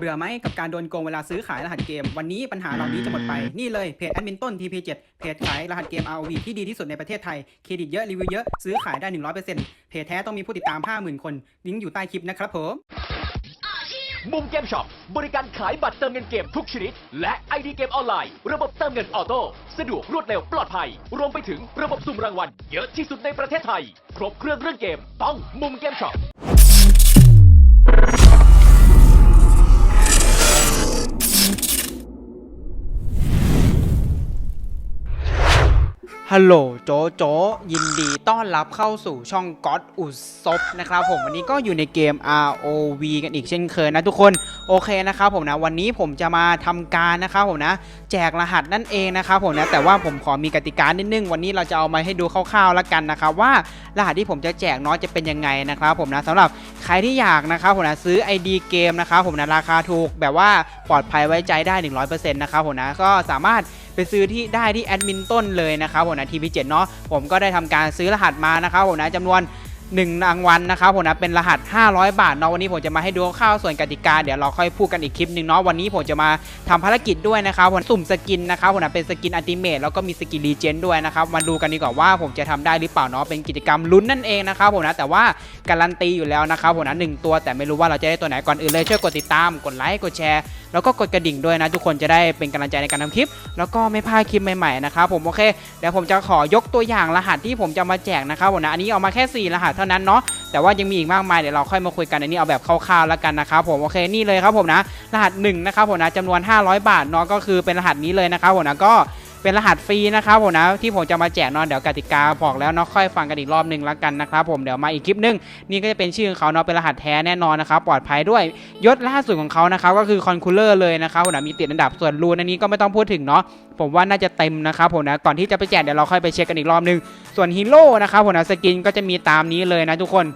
เบื่อไหมกับการโดนโกงเวลาซื้อขายรหัสเกม วันนี้ปัญหาเหล่านี้จะหมดไป นี่เลยเพจแอดมินต้น TP7 เพจขายรหัสเกม ROV ที่ดีที่สุดในประเทศไทย เครดิตเยอะ รีวิวเยอะ ซื้อขายได้ 100%เพจแท้ต้องมีผู้ติดตาม 50,000 คน ลิงก์อยู่ใต้คลิปนะครับผมมุมเกมช็อปบริการขายบัตรเติมเงินเกมทุกชนิด และ ID เกมออนไลน์ ระบบเติมเงินออโต้สะดวกรวดเร็วปลอดภัย รวมไปถึงระบบสุ่มรางวัล เยอะที่สุดในประเทศไทย ครบเครื่องเรื่องเกม ต้องมุมเกมช็อป ฮัลโหลโจโจยินดีต้อนรับเข้าสู่ช่องก็ d อุซบนะครับผมวันนี้ก็อยู่ในเกม ROV กันอีกเช่นเคยนะทุกคนโอเคนะครับผมนะวันนี้ผมจะมาทำการนะครับผมนะ แจกรหัสนั่นเองนะครับผมนะแต่ว่าผมขอมีกติกานิดนึง วันนี้เราจะเอามาให้ดูคร่าวๆแล้วกันนะครับว่ารหัสที่ผมจะแจกเน้อยจะเป็นยังไงนะครับผมนะสำหรับใครที่อยากนะครับผมนะซื้อ ID เกมนะครับผมนะราคาถูกแบบว่าปลอดภัยไว้ใจได้ 100%นะครับผมนะก็สามารถไปซื้อที่ได้ที่แอดมินต้นเลยนะครับผมนะทีพีเนาะผมก็ได้ทำการซื้อรหัสมานะครับผมนะจำนวน 1รางวัลนะครับผมนะเป็นรหัส 500 บาทเนาะวันนี้ผมจะมาให้ดูข้าวส่วนกติกาเดี๋ยวเราค่อยพูดกันอีกคลิปหนึ่งเนาะวันนี้ผมจะมาทำภารกิจด้วยนะครับผมสุ่มสกินนะครับผมนะเป็นสกินอัลติเมทแล้วก็มีสกินรีเจนด้วยนะครับมาดูกันดีกว่าว่าผมจะทำได้หรือเปล่าเนาะเป็นกิจกรรมลุ้นนั่นเองนะครับผมนะแต่ว่าการันตีอยู่แล้วนะครับผมนะหนึ่งตัว แต่ไม่รู้ว่าเราจะได้ตัวไหนก่อนอื่นเลยช่วยกดติดตามกดไลค์กดแชร์แล้วก็กดกระดิ่งด้วยนะ ทุกคนจะได้เป็นกำลังใจในการทำคลิป แล้วก็ไม่พลาดคลิปใหม่ๆนะครับผมโอเคเดี๋ยวผมจะขอยกตัวอย่างรหัสที่ผมจะมาแจกนะครับผมนะอันนี้เอามาแค่ 4 รหัสท่านั้นเนาะแต่ว่ายังมีอีกมากมายเดี๋ยวเราค่อยมาคุยกันอันนี้เอาแบบคร่าวๆแล้วกันนะครับผมโอเคนี่เลยครับผมนะรหัส1นะครับผมนะจำนวน 500 บาทเนาะก็คือเป็นรหัสนี้เลยนะครับผมนะก็ เป็นรหัสฟรีนะครับผมนะที่ผมจะมาแจกนาะเดี๋ยวกติกาบอกแล้วเนาะค่อยฟังกันอีกรอบหนึ่งแล้วกันนะครับผมเดี๋ยวมาอีกคลิปหนึงนี่ก็จะเป็นชื่อของเขาเนาะเป็นรหัสแท้แน่นอนนะครับปลอดภัยด้วยยศล่าสุดของเขานะครับก็คือคอนคูลเลอร์เลยนะครับผมนะมีติดอันดับส่วนรูนอันนี้ก็ไม่ต้องพูดถึงเนาะผมว่าน่าจะเต็มนะครับผมนะก่อนที่จะไปแจกเดี๋ยวเราค่อยไปเช็คกันอีกรอบนึงส่วนฮีโร่นะครับผมนะสกินก็จะมีตามนี้เลยนะทุกคน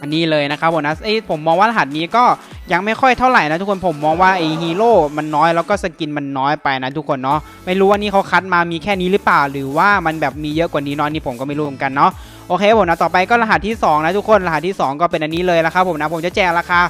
อันนี้เลยนะครับผมนะเอ้ยผมมองว่ารหัสนี้ก็ยังไม่ค่อยเท่าไหร่นะทุกคนผมมองว่าไอฮีโร่มันน้อยแล้วก็สกินมันน้อยไปนะทุกคนเนาะไม่รู้ว่านี่เขาคัดมามีแค่นี้หรือเปล่า หรือว่ามันแบบมีเยอะกว่านี้เนาะนี่ผมก็ไม่รู้เหมือนกันเนาะโอเคผมนะต่อไปก็รหัสที่ 2 นะทุกคนรหัสที่ 2 ก็เป็นอันนี้เลยละครับผมนะผมจะแจกราคา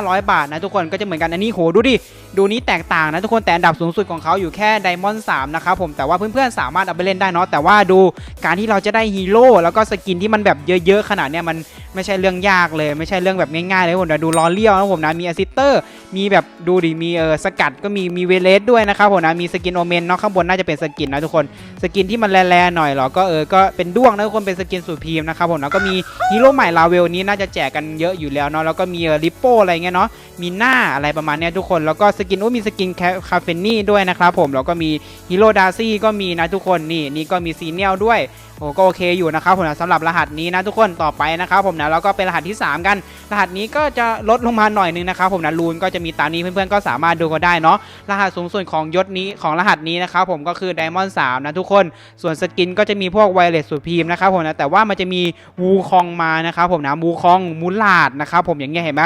500 บาทนะทุกคนก็จะเหมือนกันอันนี้โหดูดิดูนี้แตกต่างนะทุกคนแต่อันดับสูงสุดของเขาอยู่แค่ไดมอนด์3นะครับผมแต่ว่าเพื่อนๆสามารถเอาไปเล่นได้เนาะแต่ว่าดูการที่เราจะได้ฮีโร่แล้วก็สกินที่มันแบบเยอะๆขนาดเนี้ยมัน ไม่ใช่เรื่องยากเลย ไม่ใช่เรื่องแบบง่ายๆเลยผมนะดูลอเลียวนะผมนะมีอซิสเตอร์ มีแบบดูดิมีเออสกัดก็มีมีเวเลสด้วยนะครับผมนะมีสกินโอเมนเนาะข้างบนน่าจะเป็นสกินนะทุกคนสกินที่มันแร่ๆหน่อยหรอก็เออก็เป็นด้วงนะทุกคนเป็นสกินสูตรพีมนะครับผมแล้วก็มีฮีโร่ใหม่ลาเวลนี้น่าจะแจกกันเยอะอยู่แล้วเนาะแล้วก็มีริปโป้อะไรเงี้ยเนาะมีหน้าอะไรประมาณเนี้ยทุกคนแล้วก็สกินโอ้มีสกินคาเฟนนี่ด้วยนะครับผมแล้วก็มีฮีโร่ดาร์ซี่ก็มีนะทุกคนนี่นี่ก็มีซีเนียลด้วย อ้ก็โอเคอยู่นะครับผมสำหรับรหัสนี้นะทุกคนต่อไปนะครับผมนะแล้วก็เป็นรหัสที่ 3 กัน รหัสนี้ก็จะลดลงมาหน่อยนึงนะครับผมนะรูนก็จะมีตามนี้เพื่อนๆก็สามารถดูก็ได้เนาะรหัสสูงสุดของยศนี้ของรหัสนี้นะครับผมก็คือไดมอนด์3นะทุกคนส่วนสกินก็จะมีพวกไวเลสสุดพีมนะครับผมนะแต่ว่ามันจะมีวูคองมานะครับผมนะวูคองมูลาดนะครับผมอย่างเงี้ยเห็นไหม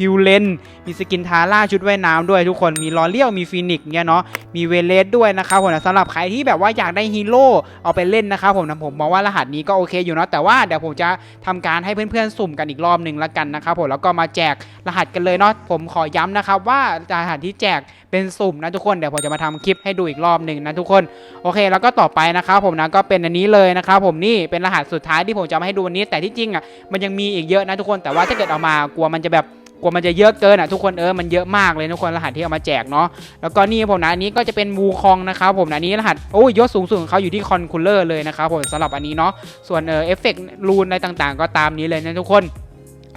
คิวเลนมีสกินทาร่าชุดว่ายน้ำด้วยทุกคนมีลอเลียวมีฟีนิกซ์เนี่ยเนาะมีเวเลสด้วยนะครับผมนะสำหรับใครที่แบบว่าอยากได้ฮีโร่เอาไปเล่นนะครับผมนะผมมองว่ารหัสนี้ก็โอเคอยู่เนาะแต่ว่าเดี๋ยวผมจะทำการให้เพื่อนๆสุ่มกันอีกรอบหนึ่งละกันนะครับผมแล้วก็มาแจกรหัสกันเลยเนาะผมขอย้ำนะครับว่ารหัสที่แจกเป็นสุ่มนะทุกคนเดี๋ยวผมจะมาทำคลิปให้ดูอีกรอบหนึ่งนะทุกคนโอเค แล้วก็ต่อไปนะครับผมนะก็เป็นอันนี้เลยนะครับผมนี่เป็นรหัสสุดท้ายที่ผมจะมาให้ดูวันนี้แต่ที่จริงอะมันยังมีอีกเยอะนะทุกคนแต่ว่าถ้าเกิดเอามากลัวมันจะแบบ กลัวมันจะเยอะเกินอะทุกคนเออมันเยอะมากเลยทุกคนรหัสที่เอามาแจกเนาะแล้วก็นี่ผมนะอันนี้ก็จะเป็นวูคองนะครับผมนะอันนี้รหัสโอ้ยยศสูงสุดของเขาอยู่ที่คอนคูลเลอร์เลยนะครับผมสำหรับอันนี้เนาะส่วนเออเอฟเฟกต์รูนอะไรต่างๆ ก็ตามนี้เลยนะทุกคน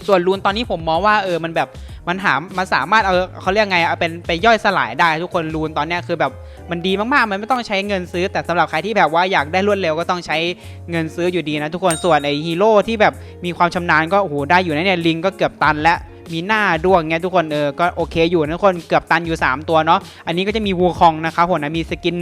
ส่วนรูนตอนนี้ผมมองว่าเออมันแบบมันหามันสามารถเอาเขาเรียกไงเอาเป็นไปย่อยสลายได้ทุกคนรูนตอนเนี้ยคือแบบมันดีมากๆ มันไม่ต้องใช้เงินซื้อ แต่สำหรับใครที่แบบว่าอยากได้รวดเร็วก็ต้องใช้เงินซื้ออยู่ดีนะทุกคนส่วนไอฮีโร่ที่แบบมีความชำนาญก็โอ้โหได้อยู่นะเนี่ยลิงก็เกือบตันแล้ว มีหน้าด้วงเงี้ยทุกคนเออก็โอเคอยู่นะทุกคนเกือบตันอยู่ 3 ตัวเนาะอันนี้ก็จะมีวูคองนะครับผมนะมีสกิน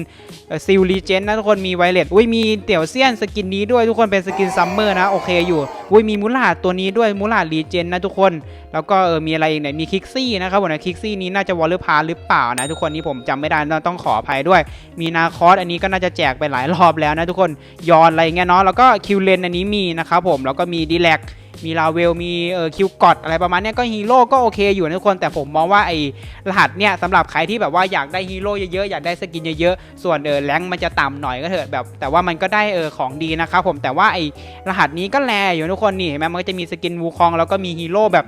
ซิลลีเจนนะทุกคนมีไวเลตอุ้ยมีเตี่ยวเซียนสกินนี้ด้วยทุกคนเป็นสกินซัมเมอร์นะโอเคอยู่อุ้ยมีมูลาตัวนี้ด้วยมูลาลีเจนนะทุกคน แล้วก็เออมีอะไรอีกเนี่ยมีคิกซี่นะครับผมนะคิกซี่นี้น่าจะวอลเลอร์พาหรือเปล่านะทุกคนนี่ผมจำไม่ได้ต้องขออภัยด้วย มีนาคอสอันนี้ก็น่าจะแจกไปหลายรอบแล้วนะทุกคนยอนอะไรเงี้ยเนาะแล้วก็คิวเลนอันนี้มีนะครับผมแล้วก็มีดีแลก มีลาเวลมีเออคิวกอดอะไรประมาณนี้ก็ฮีโร่ก็โอเคอยู่นะทุกคนแต่ผมมองว่าไอ้รหัสเนี่ยสำหรับใครที่แบบว่าอยากได้ฮีโร่เยอะๆอยากได้สกินเยอะๆส่วนเออแรงมันจะต่ำหน่อยก็เถอะแบบ แต่ว่ามันก็ได้เออของดีนะครับผมแต่ว่าไอ้รหัสนี้ก็แลอยู่ทุกคนนี่เห็นไหมมันก็จะมีสกินวูคองแล้วก็มีฮีโร่แบบ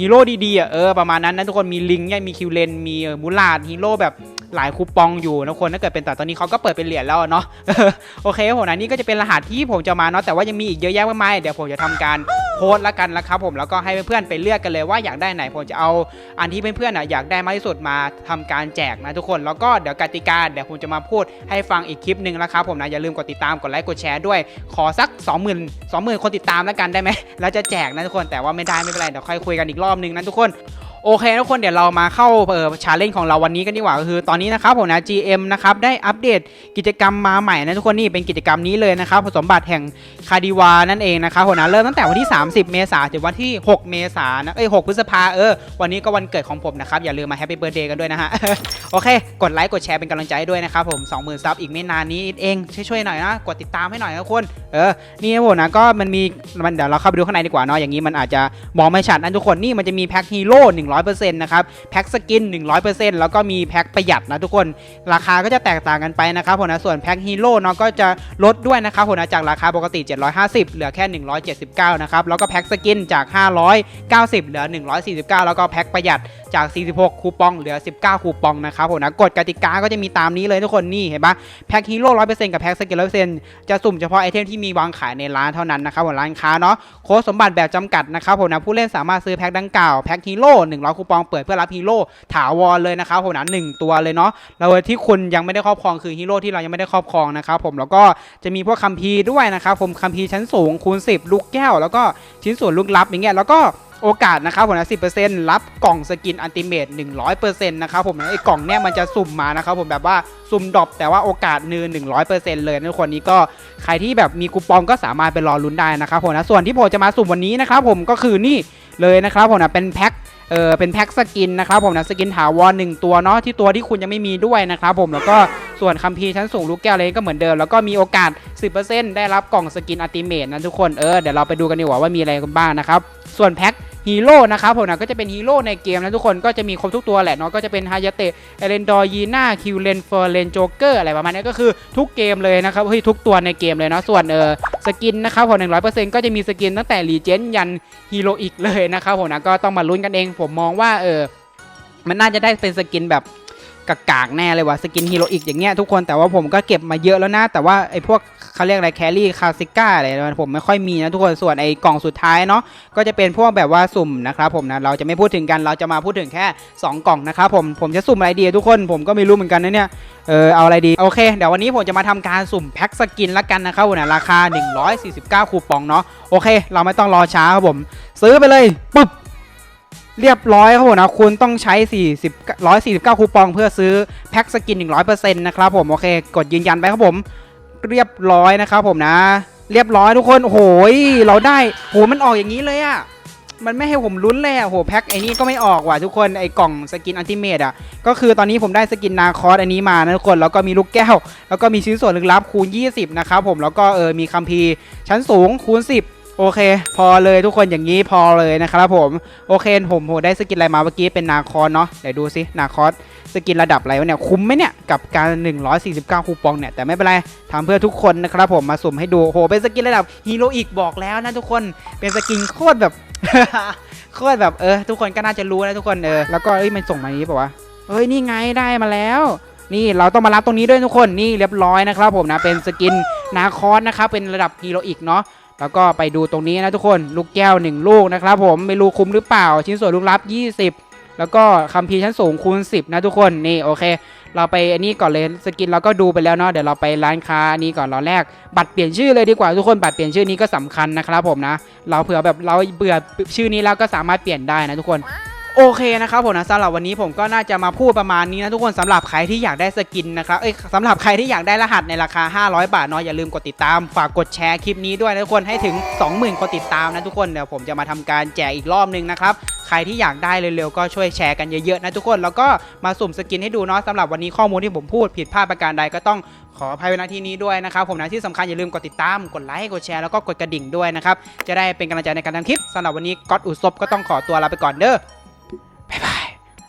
ฮีโร่ดีๆอะเออประมาณนั้นนะทุกคนมีลิงเนี่ยมีคิวเลนมีมูลาดฮีโร่แบบหลายคูปองอยู่นะทุกคนถ้าเกิดเป็นแต่ตอนนี้เขาก็เปิดเป็นเหรียญแล้วเนาะโอเคผมนะนี่ก็จะเป็นรหัสที่ผมจะมาเนาะแต่ว่ายังมีอีกเยอะแยะมากมายเดี๋ยวผมจะทำการโพสต์ละกันนะครับผมแล้วก็ให้เพื่อนๆไปเลือกกันเลยว่าอยากได้ไหนผมจะเอาอันที่เพื่อนๆอะอยากได้มากที่สุดมาทำการแจกนะทุกคนแล้วก็เดี๋ยวกติกาเดี๋ยวผมจะมาพูดให้ฟังอีกคลิปหนึ่งแล้วครับผมนะอย่าลืมกดติดตามกดไลค์กดแชร์ด้วย ขอสัก 20,000 20,000 คนติดตามแล้วกันได้ไหมแล้วจะแจกนะทุกคนแต่ว่าไม่ได้ไม่เป็นไรเดี๋ยวค่อยคุยกันอีกรอบรอบหนึ่งนะทุกคน โอเคทุกคนเดี๋ยวเรามาเข้าเออชาเลนจ์ของเราวันนี้กันดีกว่าก็คือตอนนี้นะครับผมนะ GM นะครับได้อัปเดตกิจกรรมมาใหม่นะทุกคนนี่เป็นกิจกรรมนี้เลยนะครับผสมบัติแห่งคาดิวานั่นเองนะครับผมนะเริ่มตั้งแต่วันที่ 30 เมษายนถึงวันที่ 6 เมษายนนะเอ้ย6พฤษภาเออวันนี้ก็วันเกิดของผมนะครับอย่าลืมมาแฮปปี้เบิร์ดเดย์กันด้วยนะฮะโอเค กดไลค์กดแชร์เป็นกำลังใจให้ด้วยนะครับผม20,000ซับอีกไม่นานนี้เองช่วยๆหน่อยนะกดติดตามให้หน่อยนะทุกคนเออนี่นะผมนะก็มันมีมันเดี๋ยวเราเข้าไปดูข้างในดีกว่าเนาะอย่างนี้มันอาจจะมองไม่ชัดนะทุกคนนี่มันจะมีแพ็คฮีโร่100นะครับแพ็คสกิน 100%แล้วก็มีแพ็คประหยัดนะทุกคน ราคาก็จะแตกต่างกันไปนะครับผมนะส่วนแพ็คฮีโร่เนาะก็จะลดด้วยนะครับผมนะจากราคาปกติ 750 เหลือแค่ 179 นะครับแล้วก็แพ็คสกินจาก 590 เหลือ 149 แล้วก็แพ็คประหยัดจาก 46 คูปองเหลือ 19 คูปองนะครับผมนะกฎกติกาก็จะมีตามนี้เลยทุกคนนี่เห็นปะแพ็คฮีโร่100%กับแพ็คสกิน100%จะสุ่มเฉพาะไอเทมที่มีวางขายในร้านเท่านั้นนะครับผมร้านค้าเนาะโค้ดสมบัติแบบจำกัดนะครับผมนะผู้เล่นสามารถซื้อแพ็คดังกล่าวแพ็คฮีโร่100 คูปองเปิดเพื่อรับฮีโร่ถาวรเลยนะครับผมนะหนึ่งตัวเลยเนาะแล้วที่คุณยังไม่ได้ครอบครองคือฮีโร่ที่เรายังไม่ได้ครอบครองนะครับผมแล้วก็จะมีพวกคัมภีร์ด้วยนะครับผมคัมภีร์ชั้นสูงคูณ 10 ลูกแก้ว แล้วก็ชิ้นส่วนลูกลับอย่างเงี้ยแล้วก็โอกาสนะครับผมนะ10%รับกล่องสกินอันติเมต100%นะครับผมนะไอ้กล่องเนี้ยมันจะสุ่มมานะครับผมแบบว่าสุ่มดรอปแต่ว่าโอกาสนืน100%เลยนะทุกคนนี้ก็ใครที่แบบมีคูปองก็สามารถไปรอลุ้นได้นะครับผมนะส่วนที่ผมจะมาสุ่มวันนี้นะครับผมก็คือนี่เลยนะครับผมนะเป็นแพ็คเออเป็นแพ็คสกินนะครับผมนะสกินถาวรหนึ่งตัวเนาะที่ตัวที่คุณยังไม่มีด้วยนะครับผมแล้วก็ ส่วนคัมภีร์ชั้นสูงลูกแก้วเลยก็เหมือนเดิม แล้วก็มีโอกาส 10%ได้รับกล่องสกินอัติเมตนะทุกคนเออเดี๋ยวเราไปดูกันดีกว่าว่ามีอะไรกันบ้างนะครับส่วนแพ็คฮีโร่นะครับผมนะก็จะเป็นฮีโร่ในเกมนะทุกคนก็จะมีครบทุกตัวแหละเนาะก็จะเป็นฮายาเตะเอเลนดอร์ยีน่าคิวเลนเฟอร์เลนโจเกอร์อะไรประมาณนี้ก็คือทุกเกมเลยนะครับเฮ้ยทุกตัวในเกมเลยเนาะส่วนเออสกินนะครับผมหนึ่งร้อยเปอร์เซ็นต์ก็จะมีสกินตั้งแต่รีเจนยันฮีโร่อีกเลยนะครับผมนะก็ต้องมาลุ้นกันเองผมมองว่าเออมันน่าจะได้เป็นสกินแบบ กากๆแน่เลยว่ะสกินฮีโร่อีกอย่างเงี้ยทุกคนแต่ว่าผมก็เก็บมาเยอะแล้วนะ แต่ว่าไอ้พวกเขาเรียกอะไรแครี่คาซิก้าอะไรนะผมไม่ค่อยมีนะทุกคนส่วนไอ้กล่องสุดท้ายเนาะก็จะเป็นพวกแบบว่าสุ่มนะครับผมนะเราจะไม่พูดถึงกันเราจะมาพูดถึงแค่ 2 กล่องนะครับผมผมจะสุ่มอะไรดีทุกคนผมก็ไม่รู้เหมือนกันนะเนี่ยเออเอาอะไรดีโอเคเดี๋ยววันนี้ผมจะมาทำการสุ่มแพ็คสกินละกันนะครับผมนะราคา 149 คูปองเนาะโอเค เราไม่ต้องรอช้าครับผม ซื้อไปเลยปุ๊บ เรียบร้อยครับผมนะคุณต้องใช้ 40 149 คูปองเพื่อซื้อแพ็คสกิน 100%นะครับผมโอเค กดยืนยันไปครับผม เรียบร้อยนะครับผมนะ เรียบร้อยทุกคนโอ้โหยเราได้โหมันออกอย่างนี้เลยอะมันไม่ให้ผมลุ้นเลยอะโหแพ็คไอ้นี่ก็ไม่ออกว่ะทุกคนไอ้กล่องสกินอันติเมตอะก็คือตอนนี้ผมได้สกินนาคอสอันนี้มานะทุกคนแล้วก็มีลูกแก้ว แล้วก็มีชิ้นส่วนลึกลับคูณ 20 นะครับผมแล้วก็เออมีคัมภีร์ชั้นสูงคูณ 10 โอเค พอเลยทุกคนอย่างนี้พอเลยนะครับผม โอเคผมโหได้สกินอะไรมาเมื่อกี้เป็นนาคอสเนาะเดี๋ยวดูสินาคอสสกินระดับอะไรวะเนี่ยคุ้มไหมเนี่ยกับการ 149 คูปองเนี่ยแต่ไม่เป็นไรทำเพื่อทุกคนนะครับผมมาสุ่มให้ดูโหเป็นสกินระดับฮีโร่อีกบอกแล้วนะทุกคนเป็นสกินโคตรแบบโคตรแบบเออทุกคนก็น่าจะรู้นะทุกคนเออแล้วก็เอ้ยมันส่งมาอย่างนี้ป่าวะเฮ้ยนี่ไงได้มาแล้วนี่เราต้องมารับตรงนี้ด้วยทุกคนนี่เรียบร้อยนะครับผมนะเป็นสกินนาคอนนะครับเป็นระดับฮีโร่อีกเนาะ แล้วก็ไปดูตรงนี้นะทุกคนลูกแก้ว 1 ลูกนะครับผมไม่รู้คุ้มหรือเปล่า ชิ้นส่วนลูกลับ 20แล้วก็คัมภีร์ชั้นสูงคูณ 10 นะทุกคนนี่โอเค เราไปอันนี้ก่อนเลยสกินเราก็ดูไปแล้วเนาะเดี๋ยวเราไปร้านค้าอันนี้ก่อนเราแรก บัตรเปลี่ยนชื่อเลยดีกว่าทุกคนบัตรเปลี่ยนชื่อนี้ก็สำคัญนะครับผมนะ เราเผื่อแบบเราเบื่อชื่อนี้แล้วก็สามารถเปลี่ยนได้นะทุกคน โอเคนะครับผมนะสำหรับวันนี้ผมก็น่าจะมาพูดประมาณนี้นะทุกคนสำหรับใครที่อยากได้สกินนะครับเอ้ยสำหรับใครที่อยากได้รหัสในราคา 500 บาทเนาะอย่าลืมกดติดตามฝากกดแชร์คลิปนี้ด้วยนะทุกคนให้ถึง 20,000คนติดตามนะทุกคนเดี๋ยวผมจะมาทำการแจกอีกรอบนึงนะครับใครที่อยากได้เร็วๆก็ช่วยแชร์กันเยอะๆนะทุกคนแล้วก็มาสุ่มสกินให้ดูเนาะสำหรับวันนี้ข้อมูลที่ผมพูดผิดพลาดประการใดก็ต้องขออภัยไว้ณที่นี้ด้วยนะครับผมนะที่สำคัญอย่าลืมกดติดตามกดไลค์กดแชร์แล้วก็กดกระดิ่งด้วยนะครับจะได้เป็นกำลังใจในการทำคลิปสำหรับวันนี้ก๊อตอุศบก็ต้องขอตัวลาไปก่อนเด้อ